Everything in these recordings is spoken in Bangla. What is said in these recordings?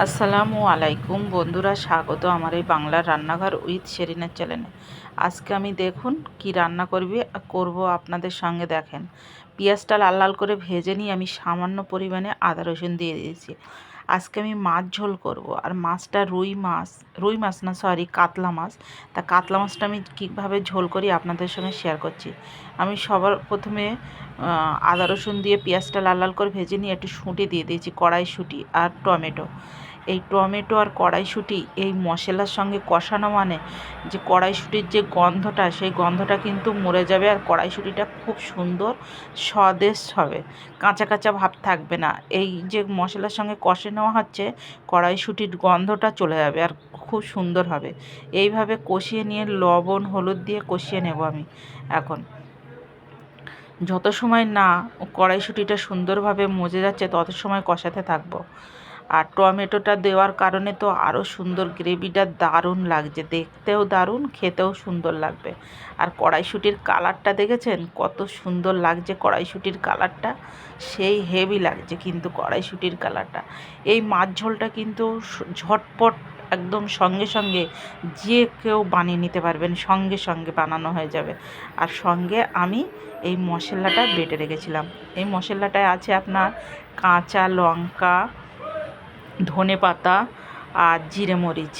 আসসালামু আলাইকুম বন্ধুরা, স্বাগত আমার এই বাংলার রান্নাঘর উইথ শেরিনের চ্যানেলে। আজকে আমি দেখুন কি রান্না করবি করব আপনাদের সঙ্গে দেখেন। পেঁয়াজটা লাল লাল করে ভেজে নিয়ে আমি সামান্য পরিমাণে আদা রসুন দিয়ে দিয়েছি। আজকে আমি মাছ ঝোল করব। আর মাছটা রুই মাছ রুই মাছ না সরি কাতলা মাছ। তা কাতলা মাছটা আমি কীভাবে ঝোল করি আপনাদের সঙ্গে শেয়ার করছি। আমি সবার প্রথমে আদা রসুন দিয়ে পেঁয়াজটা লাল লাল করে ভেজে নিয়ে একটু শুঁটি দিয়ে দিয়েছি কড়াই কড়াইশুঁটি আর টমেটো। এই টমেটো আর কড়াইশুঁটি এই মশলার সঙ্গে কষানো মানে যে কড়াইশুঁটির যে গন্ধটা, সেই গন্ধটা কিন্তু মরে যাবে আর কড়াইশুঁটিটা খুব সুন্দর স্বদেশ হবে। কাঁচা কাঁচা ভাব থাকবে না। এই যে মশলার সঙ্গে কষে নেওয়া হচ্ছে, কড়াইশুঁটির গন্ধটা চলে যাবে আর খুব সুন্দর হবে। এইভাবে কষিয়ে নিয়ে লবণ, হলুদ দিয়ে কষিয়ে নেব আমি এখন। যত সময় না কড়াইশুঁটিটা সুন্দরভাবে মজে যাচ্ছে, তত সময় কষাতে থাকব। আর টমেটোটা দেওয়ার কারণে তো আরও সুন্দর গ্রেভিটা দারুণ লাগছে। দেখতেও দারুণ, খেতেও সুন্দর লাগবে। আর কড়াইশুটির কালারটা দেখেছেন? কত সুন্দর লাগছে কড়াইশুটির কালারটা। সেই হেভি লাগছে কিন্তু কড়াইশুটির কালারটা। এই মাছ ঝোলটা কিন্তু ঝটপট একদম সঙ্গে সঙ্গে যে কেউ বানিয়ে নিতে পারবেন, সঙ্গে সঙ্গে বানানো হয়ে যাবে। আর সঙ্গে আমি এই মশলাটা বেটে রেখেছিলাম। এই মশলাটায় আছে আপনার কাঁচা লঙ্কা ধনে পাতা আর জিরে মরিচ।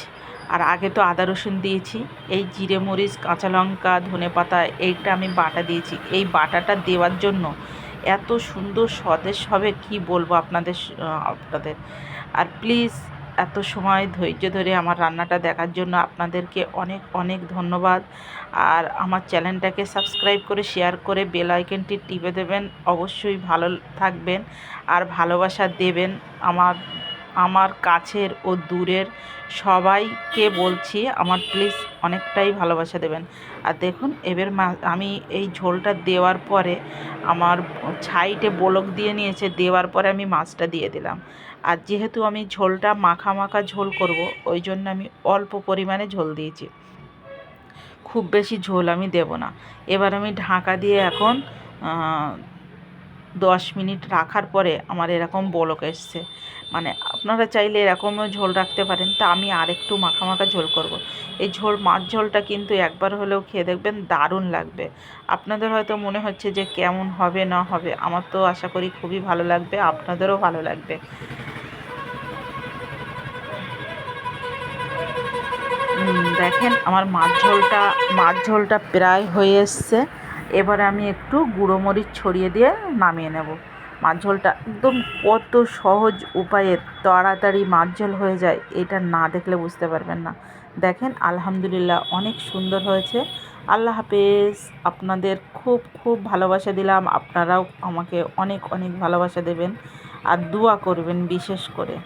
আর আগে তো আদা রসুন দিয়েছি। এই জিরে মরিচ, কাঁচা লঙ্কা, ধনে পাতা, এইটা আমি বাটা দিয়েছি। এই বাটাটা দেওয়ার জন্য এত সুন্দর স্বদেশ হবে, কি বলব আপনাদের আপনাদের? আর প্লিজ এত সময় ধৈর্য ধরে আমার রান্নাটা দেখার জন্য আপনাদেরকে অনেক অনেক ধন্যবাদ। আর আমার চ্যানেলটাকে সাবস্ক্রাইব করে, শেয়ার করে বেল আইকনটি টিপে দেবেন। অবশ্যই ভালো থাকবেন আর ভালোবাসা দেবেন আমার আমার কাছের ও দূরের সবাইকে বলছি, আমার প্লিজ অনেকটাই ভালোবাসা দেবেন। আর দেখুন, এবার আমি এই ঝোলটা দেওয়ার পরে আমার ছাইটে বলক দিয়ে নিয়েছে, দেওয়ার পরে আমি মাছটা দিয়ে দিলাম। আর যেহেতু আমি ঝোলটা মাখা মাখা ঝোল করব, ওই জন্য আমি অল্প পরিমাণে ঝোল দিয়েছি। খুব বেশি ঝোল আমি দেব না। এবার আমি ঢাকা দিয়ে এখন দশ মিনিট রাখার পরে আমার এরকম বলক এসছে। মানে আপনারা চাইলে এরকমও ঝোল রাখতে পারেন, তা আমি আরেকটু মাখা মাখা ঝোল করব। এই ঝোল, মাছ ঝোলটা কিন্তু একবার হলেও খেয়ে দেখবেন দারুণ লাগবে। আপনাদের হয়তো মনে হচ্ছে যে কেমন হবে, না হবে, আমার তো আশা করি খুবই ভালো লাগবে, আপনাদেরও ভালো লাগবে। দেখেন আমার মাছ ঝোলটা মাছ ঝোলটা প্রায় হয়ে এসছে। এবারে আমি একটু গুঁড়ো মরিচ ছড়িয়ে দিয়ে নামিয়ে নেব। মাছ ঝোলটা একদম কত সহজ উপায়ে তাড়াতাড়ি মাছ ঝোল হয়ে যায়, এটা না দেখলে বুঝতে পারবেন না। দেখেন, আলহামদুলিল্লাহ অনেক সুন্দর হয়েছে। আল্লাহ হাফেজ। আপনাদের খুব খুব ভালোবাসা দিলাম। আপনারাও আমাকে অনেক অনেক ভালোবাসা দেবেন। আর দোয়া করবেন বিশেষ করে।